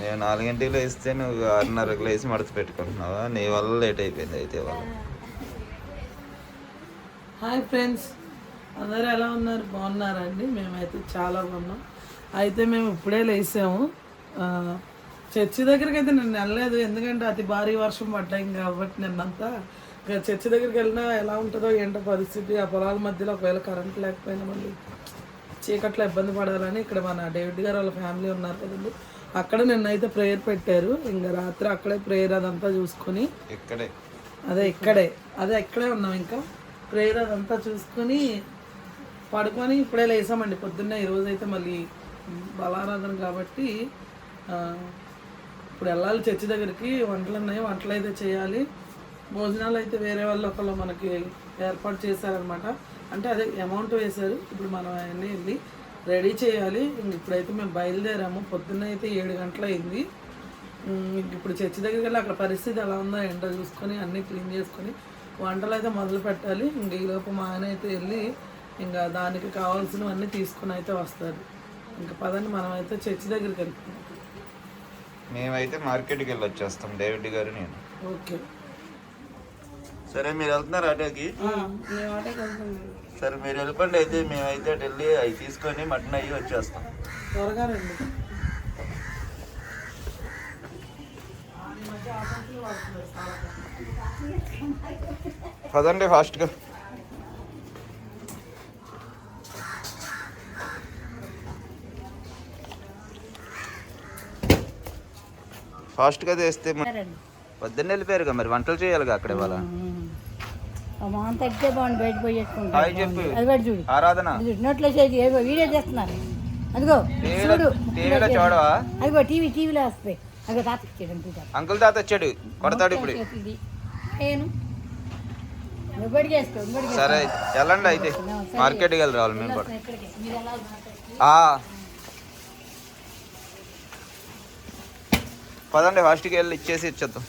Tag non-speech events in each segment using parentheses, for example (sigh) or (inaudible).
నేను నాలుగింటికి లేస్తే నువ్వు ఆరున్నరకు లేచి మడత పెట్టుకుంటున్నావా నీ వల్ల లేట్ అయిపోయింది అయితే వాళ్ళు హాయ్ ఫ్రెండ్స్ అందరూ ఎలా ఉన్నారు? బాగున్నారండి మేమైతే చాలా బాగున్నాం. అయితే మేము ఇప్పుడే లేసాము. చర్చి దగ్గరికి అయితే నేను వెళ్ళలేదు ఎందుకంటే అతి భారీ వర్షం పడ్డాయి కాబట్టి నిన్నంతా చర్చి దగ్గరికి వెళ్ళినా ఎలా ఉంటుందో ఏంటో పరిస్థితి ఆ పొలాల మధ్యలో ఒకవేళ కరెంట్ లేకపోయినా మళ్ళీ చీకట్లో ఇబ్బంది పడాలని ఇక్కడ మన డేవిడ్ గారు వాళ్ళ ఫ్యామిలీ ఉన్నారు కదండి. అక్కడ నిన్నైతే ప్రేయర్ పెట్టారు. ఇంకా రాత్రి అక్కడే ప్రేయర్ అదంతా చూసుకొని ఇక్కడే. అదే ఇక్కడే అదే ఇక్కడే ఉన్నాం ఇంకా. ప్రేయర్ అదంతా చూసుకొని పడుకొని ఇప్పుడే లేసామండి. పొద్దున్నే ఈరోజు అయితే మళ్ళీ బలారాధన కాబట్టి ఇప్పుడు వెళ్ళాలి చర్చి దగ్గరికి. వంటలు ఉన్నాయి వంటలు అయితే చేయాలి. భోజనాలు అయితే వేరే వాళ్ళు ఒకళ్ళు మనకి ఏర్పాటు చేశారనమాట అంటే అదే అమౌంట్ వేశారు. ఇప్పుడు మనం అవన్నీ వెళ్ళి రెడీ చేయాలి. ఇప్పుడైతే మేము బయలుదేరాము. పొద్దున్న అయితే ఏడు గంటలు అయింది ఇప్పుడు చర్చి దగ్గరికి వెళ్ళి అక్కడ పరిస్థితి ఎలా ఉందో ఏంటో చూసుకొని అన్నీ క్లీన్ చేసుకొని వంటలు అయితే మొదలు పెట్టాలి. ఇంక ఈలోపు మా ఆయన అయితే వెళ్ళి ఇంకా దానికి కావాల్సినవన్నీ తీసుకుని అయితే వస్తారు. ఇంకా పదండి మనం అయితే చర్చి దగ్గరికి వెళ్తున్నాం మేమైతే మార్కెట్కి వెళ్ళి వచ్చేస్తాం డేవిడ్ గారు నేను. ఓకే. సరే మీరు వెళ్తున్నారు ఆటోకి? సరే మీరు వెళ్ళిపోండి అయితే మేమైతే అటు వెళ్ళి అవి తీసుకొని మటన్ అయ్యి వచ్చేస్తాం. త్వరగా రండి. పదండి ఫాస్ట్గా. ఫాస్ట్గా చేస్తే పొద్దున్న వెళ్ళిపోయారుగా మరి. వంటలు చేయాలిగా అక్కడ ఇవాళ? మా అంత ఎక్కితే బాగుంది బయట పోయి చేసుకుంటా. హాయ్ చెప్పు. అది బయట చూడు. ఆరాధన. అది చూడు. నోట్లో చేసి ఏవో వీడియో చేస్తున్నారు. అదిగో టీవీలో చూడు. టీవీలో చూడవా? అదిగో టీవీ టీవీలో వస్తాయి అదిగో తాత ఇచ్చాడు అంతే అంకుల్ తాత వచ్చాడు. కొడతాడు ఇప్పుడు. నేను. సరే అయితే వెళ్ళండి అయితే. మార్కెట్కి వెళ్ళి రావాలి మేము కూడా. ఇక్కడికి? మీరు ఎలా ఉన్నారు? ఆ. పదండి ఫాస్ట్కి వెళ్ళి ఇచ్చేసి ఇచ్చేద్దాం.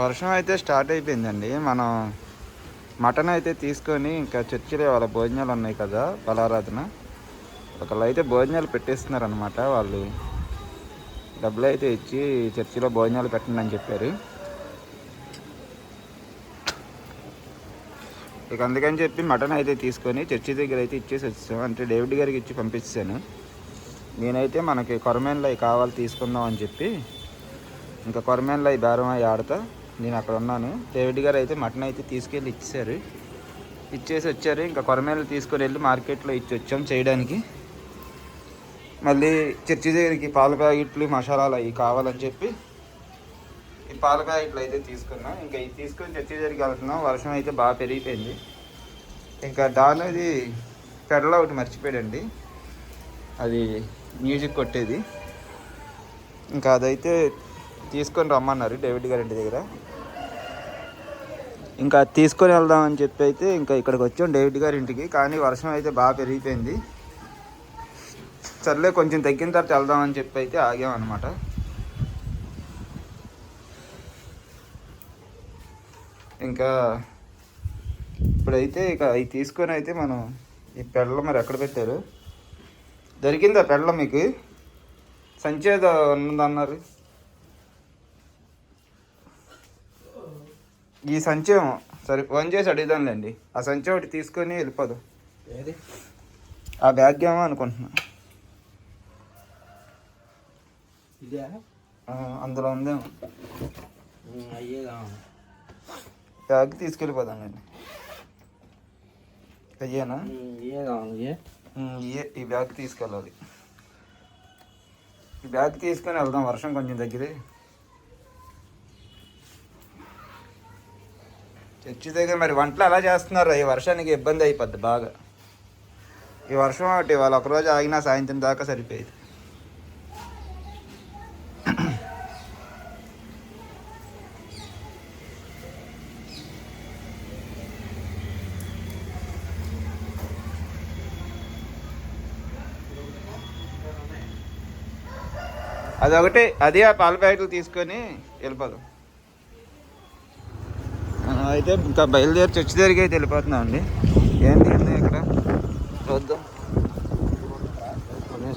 వర్షం అయితే స్టార్ట్ అయిపోయిందండి. మనం మటన్ అయితే తీసుకొని ఇంకా చర్చిలో వాళ్ళ భోజనాలు ఉన్నాయి కదా బలారాధన. ఒకళ్ళు అయితే భోజనాలు పెట్టేస్తున్నారు అనమాట వాళ్ళు. డబ్బులు అయితే ఇచ్చి చర్చిలో భోజనాలు పెట్టండి అని చెప్పారు. ఇక అందుకని చెప్పి మటన్ అయితే తీసుకొని చర్చి దగ్గర అయితే ఇచ్చేసి వచ్చాం. అంటే డేవిడ్ గారికి ఇచ్చి పంపించాను నేనైతే మనకి కొరమేన్లు అవి కావాలి తీసుకుందాం అని చెప్పి ఇంకా కొరమేన్లు అవి బేరం అవి ఆడతా. నేను అక్కడ ఉన్నాను. డేవిడ్ గారు అయితే మటన్ అయితే తీసుకెళ్ళి ఇచ్చారు ఇచ్చేసి వచ్చారు. ఇంకా కొరమేలు తీసుకొని వెళ్ళి మార్కెట్లో ఇచ్చి వచ్చాం చేయడానికి. మళ్ళీ చర్చి దగ్గరికి పాల ప్యాకెట్లు మసాలాలు అవి కావాలని చెప్పి ఈ పాల ప్యాకెట్లు అయితే తీసుకున్నాం. ఇంకా ఇది తీసుకొని చర్చి దగ్గరికి వెళ్తున్నాం. వర్షం అయితే బాగా పెరిగిపోయింది. ఇంకా దానిది పెడల ఒకటి మర్చిపోయాడండి. అది మ్యూజిక్ కొట్టేది. ఇంకా అదైతే తీసుకొని రమ్మన్నారు డేవిడ్ గారి ఇంటి దగ్గర. ఇంకా తీసుకొని వెళ్దామని చెప్పి అయితే ఇంకా ఇక్కడికి వచ్చాం. డేవిడ్ గారి ఇంటికి. కానీ వర్షం అయితే బాగా పెరిగిపోయింది. సర్లే కొంచెం తగ్గిన తర్వాత వెళ్దామని చెప్పి అయితే ఆగామన్నమాట ఇంకా ఇప్పుడైతే ఇక అవి తీసుకొని అయితే మనం ఈ పెళ్ళ మరి ఎక్కడ పెట్టారు? దొరికిందా పెళ్ళ మీకు? సంచేద ఉన్నదన్నారు. ఈ సంచయం సరే ఫోన్ చేసి అడుగుదాంలేండి. ఆ సంచి ఒకటి తీసుకొని వెళ్ళిపోదాం. ఆ బ్యాగ్ ఏమో అనుకుంటున్నా. ఇదే? అందులో ఉందేమో. అయ్యే కావాలి. బ్యాగ్ తీసుకెళ్ళిపోదాం అండి అయ్యేనా ఇయే ఈ బ్యాగ్ తీసుకెళ్ళాలి. ఈ బ్యాగ్ తీసుకొని వెళ్దాం వర్షం కొంచెం తగ్గితే. చర్చి దగ్గర మరి వంటలు ఎలా చేస్తున్నారు? ఈ వర్షానికి ఇబ్బంది అయిపోద్ది బాగా. ఈ వర్షం ఒకటి వాళ్ళు ఒకరోజు ఆగినా సాయంత్రం దాకా సరిపోయేది. అదొకటి అది ఆ పాల ప్యాకెట్లు తీసుకొని వెళ్ళిపోదాం. అయితే ఇంకా బయలుదేరి చర్చి దగ్గరికి అయితే వెళ్ళిపోతున్నాం అండి. ఏంటి ఏంది ఇక్కడ? చూద్దాం. ఏ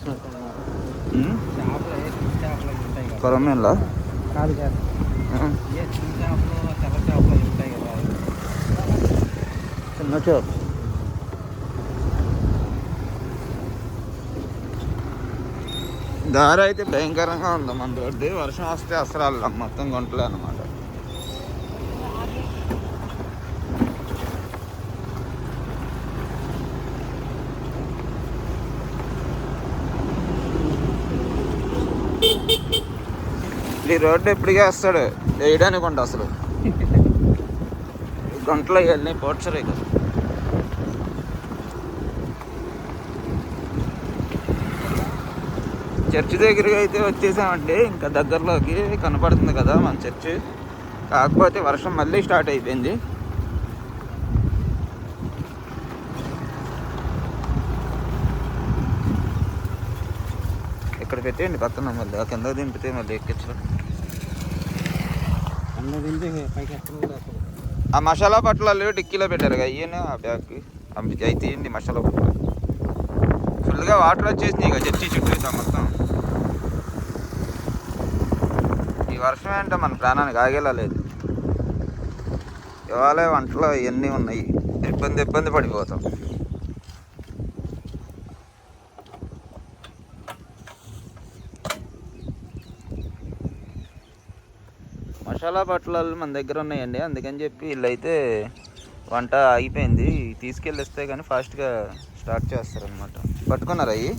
చిన్న కదా? కాదు చూపు. దారి అయితే భయంకరంగా ఉంది మన రోడ్డు. వర్షం వస్తే అసలు మొత్తం గుంటలే అనమాట ఈ రోడ్డు ఎప్పటికే వస్తాడు. వేయడానికి ఉండ అసలు. (laughs) గుంటలో ఇవన్నీ పోడ్చరే కదా. చర్చి దగ్గరికి అయితే వచ్చేసామండి. ఇంకా దగ్గరలోకి కనపడుతుంది కదా మన చర్చి. కాకపోతే వర్షం మళ్ళీ స్టార్ట్ అయిపోయింది. ఇక్కడ పెట్టేయండి పక్కన మళ్ళీ. ఆ కింద దింపితే మళ్ళీ ఎక్కించడం అన్న తింటే పైకి ఎక్కడ కూడా అసలు ఆ మసాలా పట్లాలు డిక్కీలో పెట్టారు కదా ఆ బ్యాగ్ అవి అయితే ఏంటి మసాలా పట్లు ఫుల్గా వాటర్ వచ్చేసింది ఇక చర్చి చుట్టూ మొత్తం. ఈ వర్షం ఏంటో మన ప్రాణానికి ఆగేలా లేదు. ఇవాళ వంటలో ఇవన్నీ ఉన్నాయి. ఇబ్బంది ఇబ్బంది పడిపోతాం. మసాలా బట్టలు మన దగ్గర ఉన్నాయండి. అందుకని చెప్పి వీళ్ళైతే వంట ఆగిపోయింది. తీసుకెళ్ళిస్తే కానీ ఫాస్ట్గా స్టార్ట్ చేస్తారనమాట పట్టుకున్నారా అవి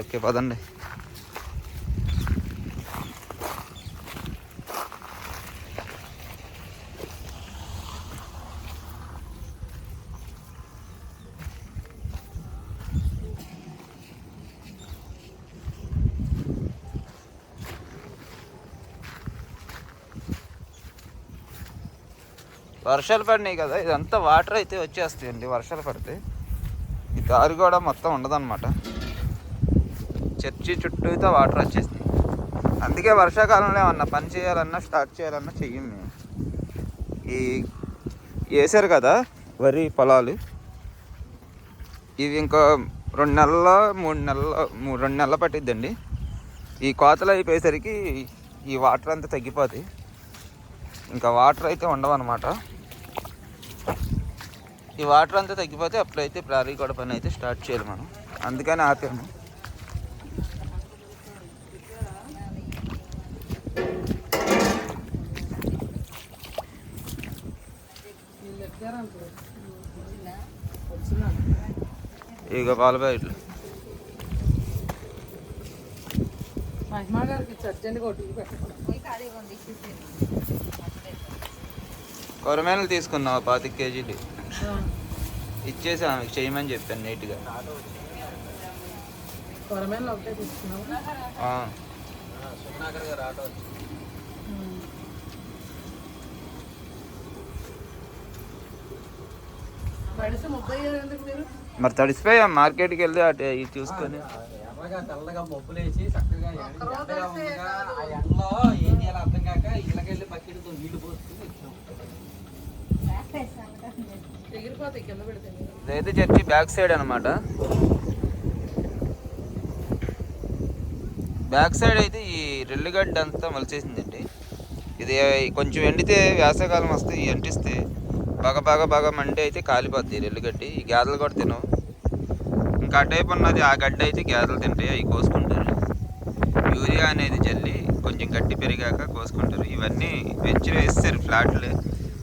ఓకే పదండి. వర్షాలు పడినాయి కదా ఇదంతా వాటర్ అయితే వచ్చేస్తాయండి వర్షాలు పడితే. ఈ దారి కూడా మొత్తం ఉండదన్నమాట. చర్చి చుట్టూ అయితే వాటర్ వచ్చేస్తాయి అందుకే వర్షాకాలంలో ఏమన్నా పని చేయాలన్నా స్టార్ట్ చేయాలన్నా చెయ్యం మేము. ఈ వేసారు కదా వరి పొలాలు. ఇవి ఇంకా రెండు నెలల్లో మూడు నెలల్లో మూడు రెండు నెలలు పట్టిద్దండి. ఈ కోతలు అయిపోయేసరికి ఈ వాటర్ అంతా తగ్గిపోతాయి. ఇంకా వాటర్ అయితే ఉండవన్నమాట. ఈ వాటర్ అంతా తగ్గిపోతే అప్పుడైతే ప్రారీ కూడా పని అయితే స్టార్ట్ చేయాలి మనం. అందుకని ఆపాము. ఇక పాల ప్యాకెట్లు. మహిమా గారికి అర్జెంట్గా ఒకటి పెట్టండి కొరమేనలు తీసుకున్నాం ఆ పాతిక కేజీలు. ఇచ్చేసి ఆమెకి చేయమని చెప్పాను నీట్గా. మీరు? తడిసిపోయా? మార్కెట్కి వెళ్తే అటు ఇవి చూసుకొని. ఎర్రగా తెల్లగా మబ్బులేసి చక్కగా ఎండ ఎండగా ఉండగా ఆ ఎండలో ఏం చేయాలో అర్థం కాక ఇళ్ళకెళ్ళి బకెట్తో నీళ్ళు పోసుకుని వచ్చినాం ఎగిరిపోతాయి కింద పెడితే మీరు ఇదైతే చర్చి బ్యాక్ సైడ్ అనమాట బ్యాక్ సైడ్ అయితే ఈ రెల్లిగడ్డ అంతా మలిచేసిందండి. ఇది కొంచెం ఎండితే వేసవకాలం వస్తే ఈ ఎంటిస్తే బాగా బాగా బాగా మండి అయితే కాలిపోద్ది ఈ రెల్లిగడ్డి ఈ గేదెలు కూడా తినవు. ఇంకా ఆ ఉన్నది ఆ గడ్డ అయితే గేదెలు తింటాయి అవి కోసుకుంటారు. యూరియా అనేది జల్లి కొంచెం గట్టి పెరిగాక కోసుకుంటారు. ఇవన్నీ పెంచి వేస్తారు ఫ్లాట్లు.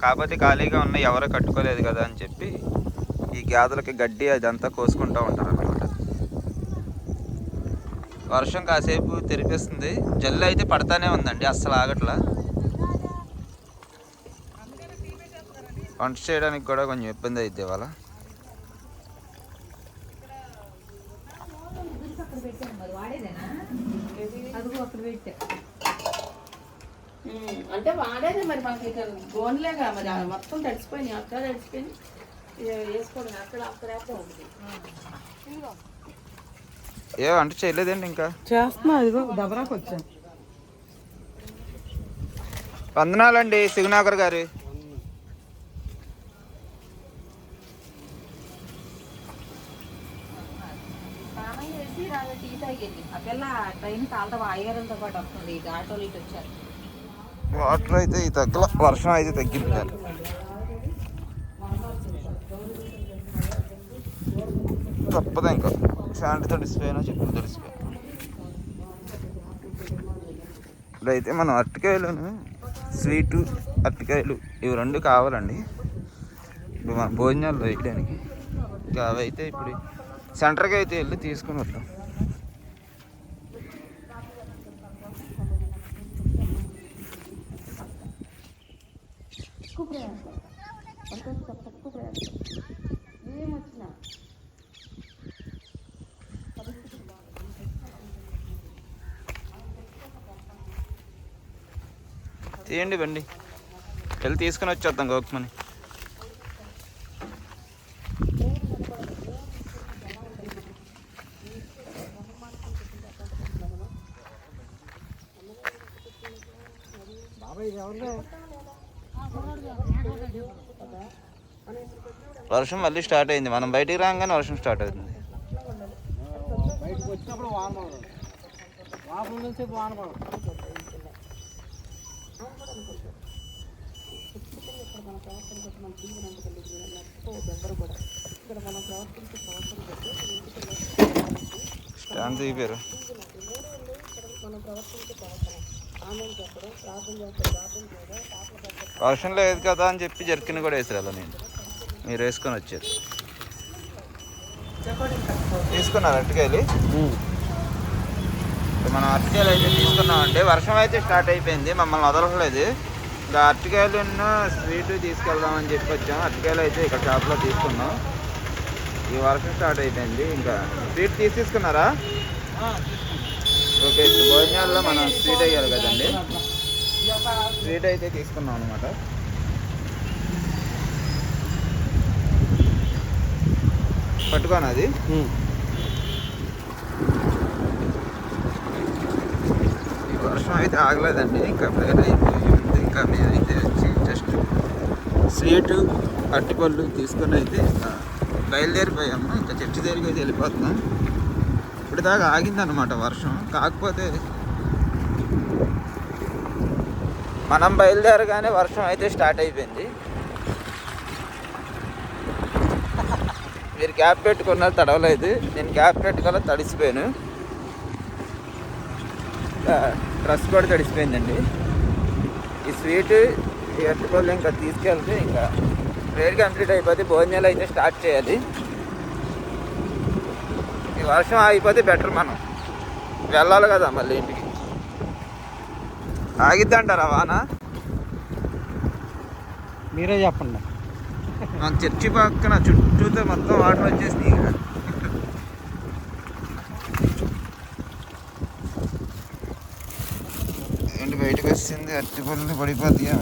కాకపోతే ఖాళీగా ఉన్న ఎవరో కట్టుకోలేదు కదా అని చెప్పి ఈ గేదెలకి గడ్డి అదంతా కోసుకుంటూ ఉంటారు అనమాట వర్షం కాసేపు తెరిపిస్తుంది. జల్లు అయితే పడతానే ఉందండి అస్సలు ఆగట్లా. వంట చేయడానికి కూడా కొంచెం ఇబ్బంది అయితే ఇవాళ మరి వాడేదేనా అదిగో అక్కడ పెట్టా అంటే వాడేది మరి మాకు ఇక గోన్లేగా మరి. మొత్తం తడిసిపోయినాయి. అక్కడ తడిసిపోయి ఇక వేసుకోవడం అక్కడ అక్కడ ఉంటుంది ఏ వంట చేయలేదండి ఇంకా? చేస్తున్నా ఇదిగో దబరాకు వచ్చాను. వందనాలండి సిగ్నాకర్ గారు. ఆ పిల్ల ట్రైన్ కాలతో వాయగలతో పాటు వస్తుంది. ఆటోలు ఇటు వచ్చారు. వాటర్ అయితే ఈ తగ్గల వర్షం అయితే తగ్గింది. కానీ. తప్పదు ఇంకా. ఫ్యాంట్ తడిసిపోయినా చెప్పులు తడిసిపోయినా ఇప్పుడైతే మనం అరటికాయలను స్వీటు అరటికాయలు ఇవి రెండు కావాలండి. ఇప్పుడు మన భోజనాలు వేయడానికి. ఇంకా అవైతే ఇప్పుడు సెంటర్కి అయితే వెళ్ళి తీసుకుని వద్దాం తీయండి బండి. వెళ్ళి తీసుకుని వచ్చేద్దాం గోక్మని వర్షం మళ్ళీ స్టార్ట్ అయింది. మనం బయటికి రాగానే వర్షం స్టార్ట్ అవుతుంది. స్టాండ్ దిగిపోయారు. వర్షం లేదు కదా అని చెప్పి జర్కిన్ కూడా వేసారు అలా నేను. మీరు వేసుకొని వచ్చారు. తీసుకున్నారు అరటికాయలు? ఇప్పుడు మనం అరటికాయలు అయితే తీసుకున్నాం అంటే వర్షం అయితే స్టార్ట్ అయిపోయింది మమ్మల్ని వదలట్లేదు. ఇంకా అరటికాయలు స్వీట్ తీసుకెళ్దామని చెప్పి వచ్చాం అరటికాయలు అయితే ఇక్కడ షాప్లో తీసుకున్నాం. ఈ వర్షం స్టార్ట్ అయిపోయింది. ఇంకా స్వీట్ తీసి తీసుకున్నారా ఓకే భోజనాల్లో మనం స్వీట్ అయ్యాలి కదండి. స్వీట్ అయితే తీసుకున్నాం అనమాట పట్టుకోను అది? ఈ వర్షం అయితే ఆగలేదండి ఇంకా ప్లేట్ అయిపోయింది ఇంకా మేమైతే వచ్చి జస్ట్ స్వీటు అట్టిపళ్ళు తీసుకొని అయితే బయలుదేరిపోయాము. ఇంకా చర్చి దగ్గరికి అయితే వెళ్ళిపోతున్నాం. ఇప్పుడు దాకా ఆగిందనమాట వర్షం. కాకపోతే మనం బయలుదేరగానే వర్షం అయితే స్టార్ట్ అయిపోయింది. మీరు క్యాప్ పెట్టుకున్నారు తడవలేదు. నేను క్యాప్ పెట్టుకున్న తడిసిపోయాను. డ్రెస్ కూడా తడిసిపోయిందండి. ఈ స్వీట్ ఈ ఇంకా తీసుకెళ్తే ఇంకా ప్రేయర్ కంప్లీట్ అయిపోతే భోజనాలు అయితే స్టార్ట్ చేయాలి. ఈ వర్షం ఆగిపోతే బెటర్ మనం. వెళ్ళాలి కదా మళ్ళీ ఇంటికి. ఆగిద్దంటారా వాన? మీరే చెప్పండి. మన చర్చి పక్కన చుట్టూతో మొత్తం వాటర్ వచ్చేసినాయి ఇక. ఏంటి బయటకు వచ్చింది? అట్టి పళ్ళు పడిపోతాయా?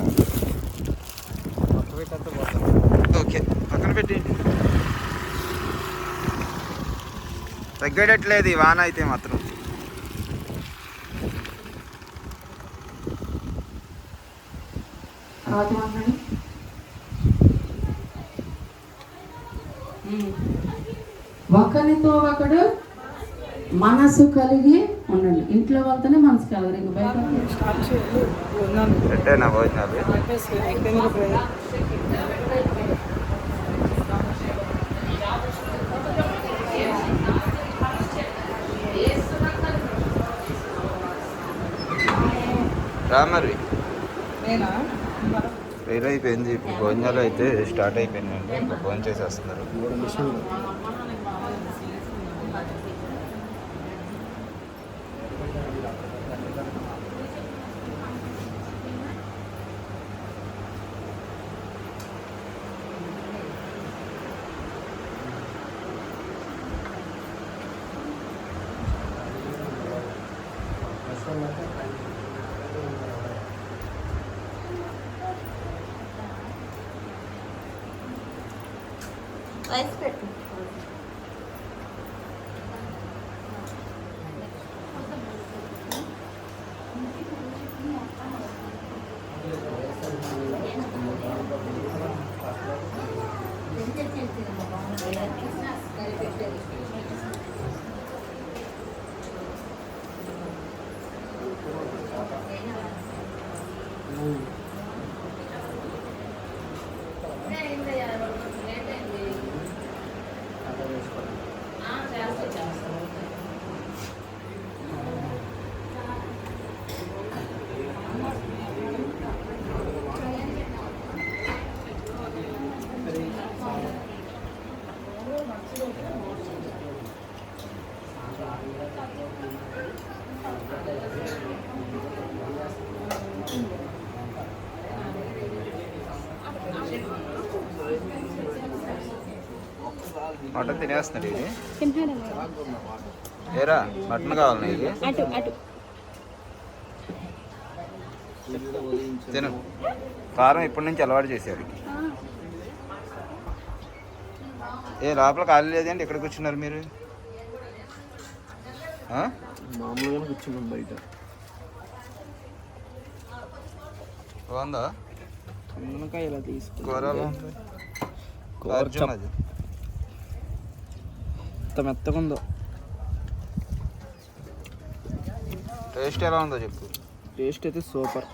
ఓకే పక్కన పెట్టేయండి. తగ్గేటట్లేదు ఈ వాన అయితే మాత్రం. ఒకరితో ఒకడు మనసు కలిగి ఉండండి. ఇంట్లో వాళ్ళతోనే మనసు కలగరు ఇంక బయట రామరి నేనా? వేరే అయిపోయింది ఇప్పుడు భోజనాలు అయితే స్టార్ట్ అయిపోయిందండి ఇంకా భోజనం చేసేస్తున్నారు. మటన్ తినేస్తున్నాడు ఇది. ఏరా మటన్ కావాలి ఇది? అటు అటు. తిను. కారం ఇప్పటి నుంచి అలవాటు చేశాడు. ఏ లోపల ఖాళీ లేదండి? ఎక్కడ కూర్చున్నారు మీరు? మామూలుగానే కూర్చున్నాం బయట. బాగుందా? మునక్కాయ ఇలా తీసుకు కూర ఎలా ఉంది? కూర అర్జున్ చప్- అది ఎంత మెత్తగా ఉందో టేస్ట్ ఎలా ఉందో చెప్పు. టేస్ట్ అయితే సూపర్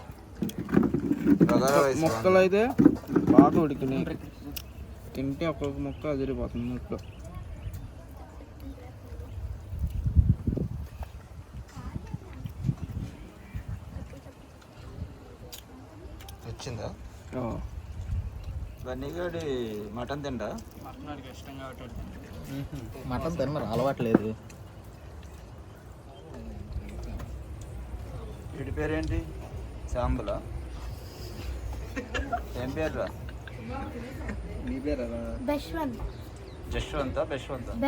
మొక్కలు అయితే బాగా ఉడికినాయి. తింటే ఒక్కొక్క మొక్క అదిరిపోతుంది నోట్లో వచ్చిందా బన్నీగాడి మటన్ తిండా? మటన్ తినరు అలవాట్లేదు. వీడి పేరేంటి? శాంబులా ఏం పేరురా? నీ పేరా బెష్వంత్. జశ్వంత బెష్వంత్?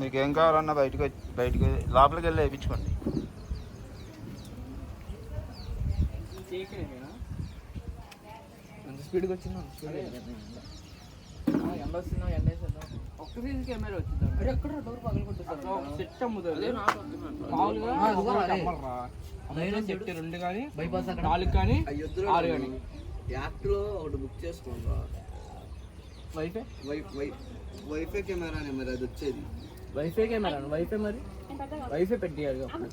మీకు ఏం కావాలన్నా బయటకు వచ్చి- బయటకు లోపలికి వెళ్ళి వేయించుకోండి. ఎంత స్పీడ్గా వచ్చిందా ఎండ వస్తుందా ఎండ ఒక్క సీజీ కెమెరా వచ్చిందా? ఎక్కడ డోర్ పగలు సెట్ అమ్ముతుంది మామూలుగా రెండు కానీ నాలుగు కానీ ఆరు కానీ. ఒకటి బుక్ చేసుకోండి వైఫై వైఫై కెమెరానే మరి అది వచ్చేది. Wifi camera? వైఫై మరి? వైఫై పెట్టియాలి అప్పుడు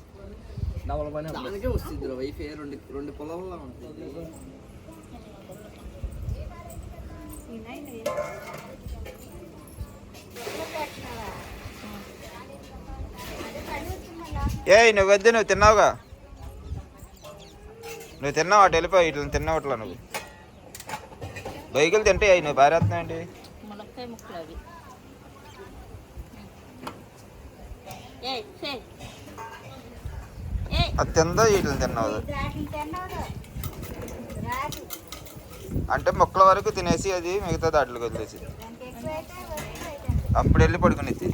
డబల్ పని. దానికే వస్తుంది వైఫై రెండు రెండు పొలంలో ఉంటుంది. ఏయ్ నువ్వు వద్దు నువ్వు తిన్నావుగా? నువ్వు తిన్నావు? అటు వెళ్ళిపోయి ఇట్లా తిన్నావు అట్లా నువ్వు? బైకులు తింటే అయ్యి నువ్వు పారేస్తున్నావు ఏంటి మునక్కాయ ముక్కలు అవి ఏయ్ సే అది తిందో ఇట్లా తిన్నావు అంటే మొక్కల వరకు తినేసి అది మిగతా దాటిలోకి వదిలేసి. అప్పుడు వెళ్ళి పడుకునేది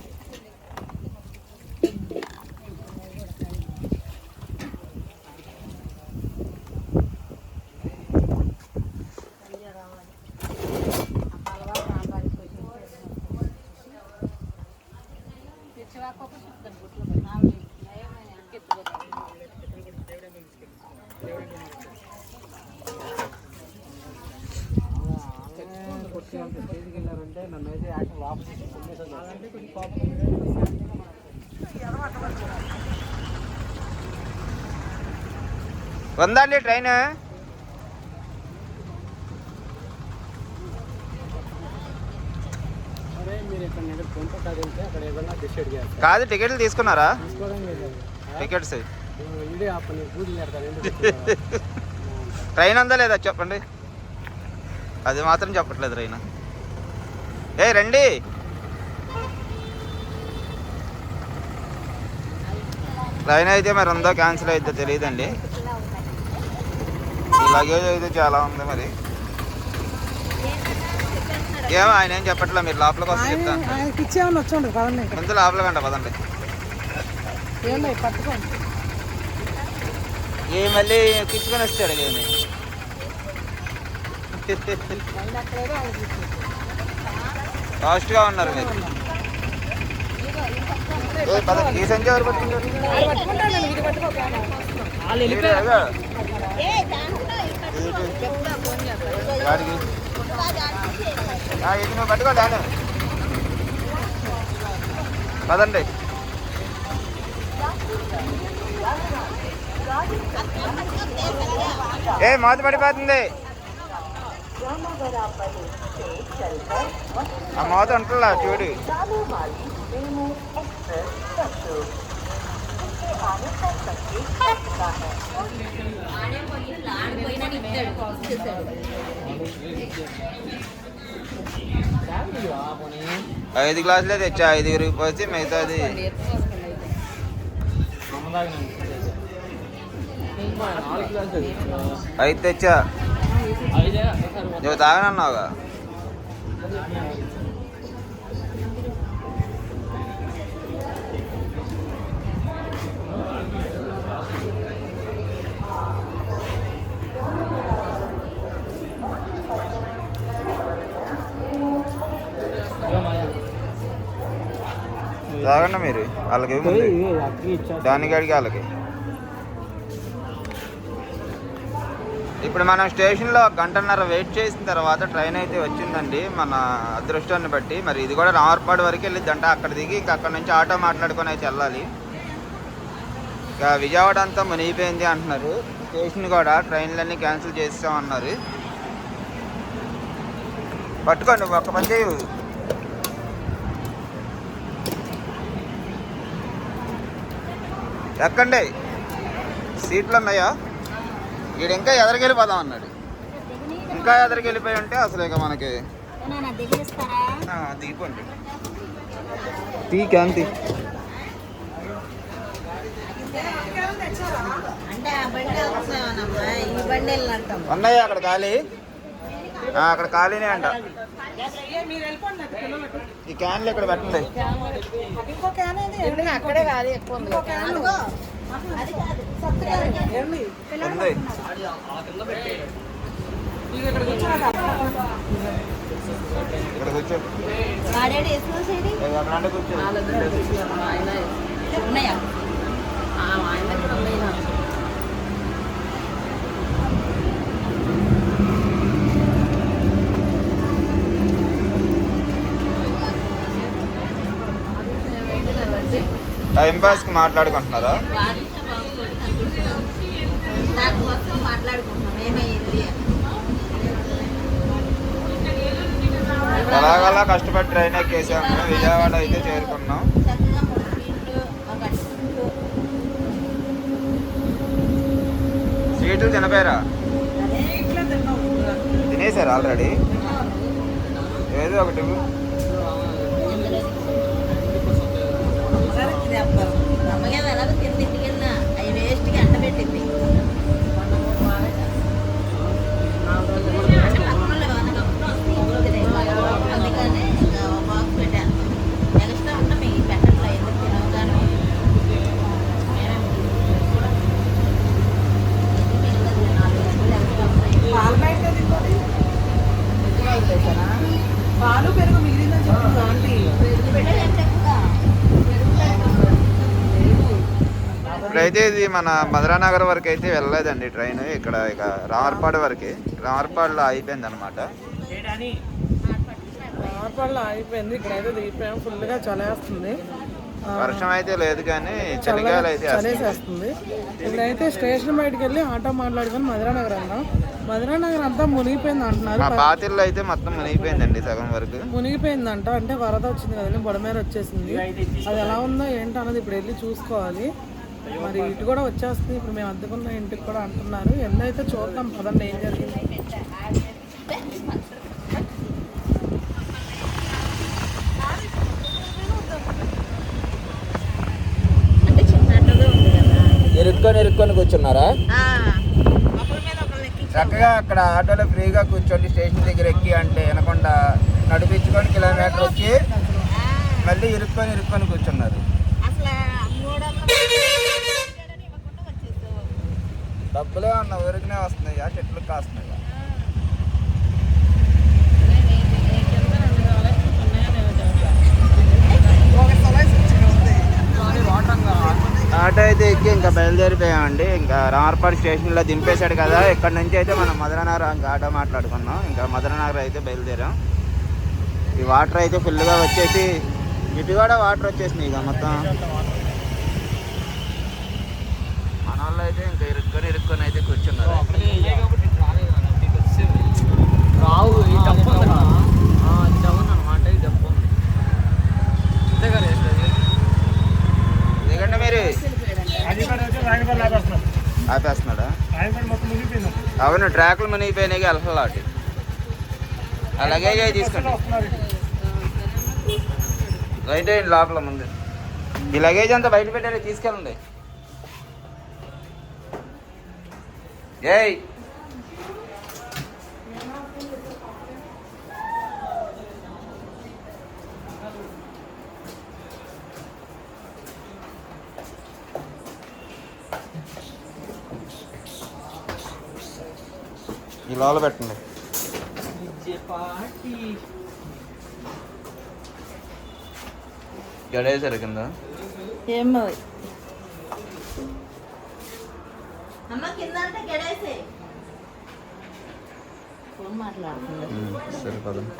వెళ్ళారంటే నన్ను అయితే యాక్షన్ వాపస్ అలాంటే కొంచెం కోపం ఉందండి ట్రైన్ అరే మీరు ఇక్కడ నేను కొంత కదిలితే అక్కడ ఏదైనా డిసైడ్ చేయాలి కాదు టికెట్లు తీసుకున్నారా? టికెట్స్. (laughs) ట్రైన్ ఉందా లేదా చెప్పండి. అది మాత్రం చెప్పట్లేదు ట్రైన్. ఏ రండి. ట్రైన్ అయితే మరి ఉందో క్యాన్సిల్ అయితే తెలియదండి. లగేజ్ అయితే చాలా ఉంది మరి. ఏమో ఆయన ఏం చెప్పట్లే మీరు లోపలికి వస్తే చెప్తాను ఆయనకి ఇచ్చేమని వచ్చండి పదండి ముందు లోపలికి అంట పదండి. పట్టుకోండి. ఏ మళ్ళీ ఎక్కించుకొని వస్తాడు ఏమి? ఫాస్ట్గా ఉన్నారు మీరు. ఈ సంఖ్య ఎవరు పట్టుకుంటారు? గాడికి. ఇది నువ్వు పట్టుకో దాని పదండి. ఏ మాత పడిపోతుంది. ఆ మాత ఉంటుందా చూడు. ఐదు గ్లాసులే తెచ్చా ఐదుగురికి పోతే మిగతాది. అయితే తెచ్చా. నువ్వు తాగనన్నావుగా? తాగండి మీరు? వాళ్ళకి దానికి అడిగి వాళ్ళకి. ఇప్పుడు మనం స్టేషన్లో గంటన్నర వెయిట్ చేసిన తర్వాత ట్రైన్ అయితే వచ్చిందండి మన అదృష్టాన్ని బట్టి. మరి ఇది కూడా రామర్పాడు వరకు వెళ్ళిద్దంట. అక్కడ దిగి ఇంకా అక్కడ నుంచి ఆటో మాట్లాడుకొని అయితే వెళ్ళాలి. ఇక విజయవాడ అంతా మునిగిపోయింది అంటున్నారు. స్టేషన్ కూడా ట్రైన్లన్నీ క్యాన్సిల్ చేస్తామన్నారు పట్టుకోండి ఒక్క పని ఎక్కండి. సీట్లు ఉన్నాయా వీడు ఇంకా ఎదరికెళ్ళిపోదాం అన్నాడు. ఇంకా ఎదరికెళ్ళిపోయి ఉంటే అసలు ఇక మనకి దిగిపోండి. తీ క్యాంతి అంటే ఆ బండి వస్తున్నామన్నమ్మా ఈ బండి వెళ్ళినట్టాం. ఉన్నాయా అక్కడ ఖాళీ. అక్కడ ఖాళీనే అంట. ఈ క్యాన్లు ఇక్కడ పెట్టండి? అక్కడే కాదు ఎక్కువ ఉంది ఉంది ఇక్కడ కూర్చో. అక్కడ అంటే కూర్చో. ఉన్నాయా? ఆయన దగ్గర ఉన్నాయి. టైం పాస్కి మాట్లాడుకుంటున్నారా? ఎలాగలా కష్టపడి ట్రైన్ ఎక్కేసాము విజయవాడ అయితే చేరుకున్నాం. చక్కగా సీట్లు తినపోయారా తినేసారు ఆల్రెడీ? ఏదో ఒకటి ఇవ్వు. అమ్మగా ఎలాగో కింద ఇంటికి వెళ్ళినా అవి వేస్ట్గా ఎండబెట్టింది అంటే పక్కన వాళ్ళు ఏమన్నా కప్పుకొని వస్తే ఇంట్లో తినేయాలి. అందుకని ఇంకా ఒక బాక్స్ పెట్టాను ఎక్స్ట్రా ఉంటే మీకు పెట్టట్లే ఎందుకు తినవు కానీ మేమే మిగిలింది నాలుగు రోజులు extra ఉన్నాయి. పాలు పెరుగు మిగిలిందని చెప్పింది ఆంటీ పెట్టలేదు చక్కగా. ఇప్పుడైతే ఇది మన మధురానగర్ వరకు అయితే వెళ్ళలేదండి ట్రైన్. ఇక్కడ ఇక రామర్పాడు వరకే. రామర్పాడులో అయిపోయింది అనమాట రాపల్లో అయిపోయింది ఇక్కడైతే దిగిపోయాం ఫుల్గా చలేస్తుంది. వర్షం అయితే లేదు కానీ చలిగాలి అయితే. చలేసేస్తుంది. ఇప్పుడైతే స్టేషన్ బయటకు వెళ్ళి ఆటో మాట్లాడుకొని మధురానగర్ వెళ్దాం మధురానగర్ అంతా మునిగిపోయింది అంటున్నారు. మా పాతిల్లో అయితే మొత్తం మునిగిపోయిందండి సగం వరకు. మునిగిపోయిందంట. అంటే వరద వచ్చింది కదండి బుడమేర వచ్చేసింది. అది ఎలా ఉందో ఏంటో అన్నది ఇప్పుడు వెళ్ళి చూసుకోవాలి. మరి ఇటు కూడా వచ్చేస్తుంది. ఇప్పుడు మేము అద్దెకున్న ఇంటికి కూడా అంటున్నారు. ఎన్నో అయితే చూద్దాం. పదండి ఏం జరిగింది ఇరుక్కొని ఇరుక్కొని కూర్చున్నారా? చక్కగా అక్కడ ఆటోలో ఫ్రీగా కూర్చోండి స్టేషన్ దగ్గర ఎక్కి అంటే వినకుండా నడిపించుకొని కిలోమీటర్ వచ్చి మళ్ళీ ఇరుక్కొని ఇరుక్కొని కూర్చున్నారు అసలు మూడు వందలు ఇవ్వకుండా వచ్చేసావు డబ్బులే ఉన్న ఊరికనే వస్తున్నాయా. చెట్లు కాస్తున్నాయా. ఆటో అయితే ఎక్కి ఇంకా బయలుదేరిపోయామండి. ఇంకా రామర్పాడు స్టేషన్లో దింపేశాడు కదా. ఇక్కడ నుంచి అయితే మనం మధురనగర్ ఇంకా ఆటో మాట్లాడుకున్నాం. ఇంకా మధురనగర్ అయితే బయలుదేరాం. ఈ వాటర్ అయితే ఫుల్గా వచ్చేసి ఇటు కూడా వాటర్ వచ్చేసినాయి ఇక మొత్తం మన వాళ్ళు అయితే ఇంకా ఇరుక్కొని ఇరుక్కొని అయితే కూర్చున్నారు. రావు ఈ డబ్బు అనమాట ఈ డబ్బు ఎందుకంటే మీరు? ఆపేస్తున్నాడా? అవును ట్రాక్లు మునిగిపోయినాయి అలసలాటి అలాగే అవి తీసుకోండి రైట్ అయ్యింది లోపల ముందు. ఈ లగేజ్ అంతా బయట పెట్టాలి తీసుకెళ్ళండి. ఏయ్. ఈ లోపల పెట్టండి. గడేసరి కింద. ఏమో అమ్మ కింద అంటే గడేసే ఫోన్ మాట్లాడుతుంది సరే పదండి